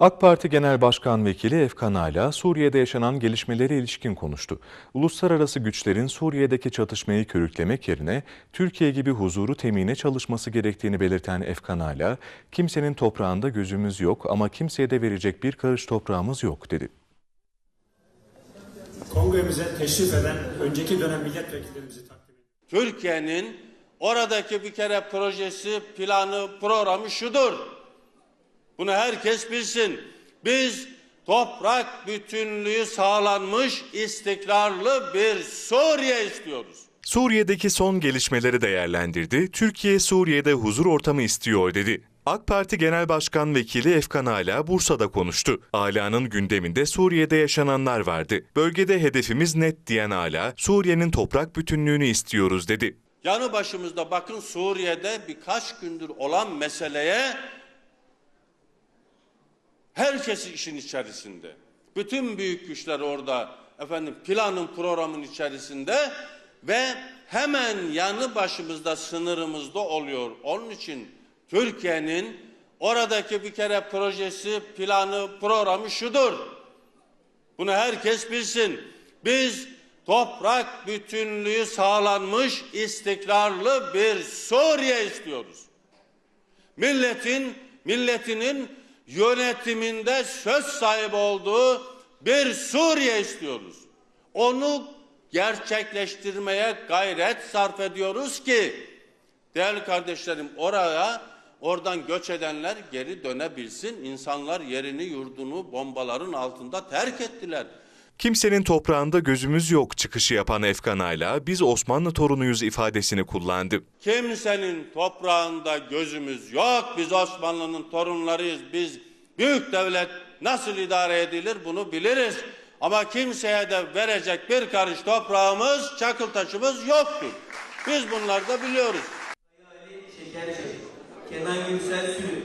AK Parti Genel Başkan Vekili Efkan Ala, Suriye'de yaşanan gelişmelere ilişkin konuştu. Uluslararası güçlerin Suriye'deki çatışmayı körüklemek yerine Türkiye gibi huzuru temine çalışması gerektiğini belirten Efkan Ala, kimsenin toprağında gözümüz yok ama kimseye de verecek bir karış toprağımız yok dedi. Kongremize teşrif eden önceki dönem milletvekillerimizi takdim ediyorum. Türkiye'nin oradaki bir kere projesi, planı, programı şudur. Bunu herkes bilsin. Biz toprak bütünlüğü sağlanmış istikrarlı bir Suriye istiyoruz. Suriye'deki son gelişmeleri değerlendirdi. Türkiye Suriye'de huzur ortamı istiyor dedi. AK Parti Genel Başkan Vekili Efkan Ala Bursa'da konuştu. Ala'nın gündeminde Suriye'de yaşananlar vardı. Bölgede hedefimiz net diyen Ala, Suriye'nin toprak bütünlüğünü istiyoruz dedi. Yanı başımızda bakın Suriye'de birkaç gündür olan meseleye herkes işin içerisinde. Bütün büyük güçler orada efendim planın programın içerisinde ve hemen yanı başımızda sınırımızda oluyor. Onun için Türkiye'nin oradaki bir kere projesi, planı, programı şudur. Bunu herkes bilsin. Biz toprak bütünlüğü sağlanmış istikrarlı bir Suriye istiyoruz. Milletin milletinin yönetiminde söz sahibi olduğu bir Suriye istiyoruz. Onu gerçekleştirmeye gayret sarf ediyoruz ki değerli kardeşlerim oraya oradan göç edenler geri dönebilsin. İnsanlar yerini yurdunu bombaların altında terk ettiler. Kimsenin toprağında gözümüz yok çıkışı yapan Efkan Ala, biz Osmanlı torunuyuz ifadesini kullandı. Kimsenin toprağında gözümüz yok. Biz Osmanlı'nın torunlarıyız. Biz büyük devlet nasıl idare edilir bunu biliriz. Ama kimseye de verecek bir karış toprağımız, çakıl taşımız yoktur. Biz bunları da biliyoruz. Kenan Yüksel Sürü,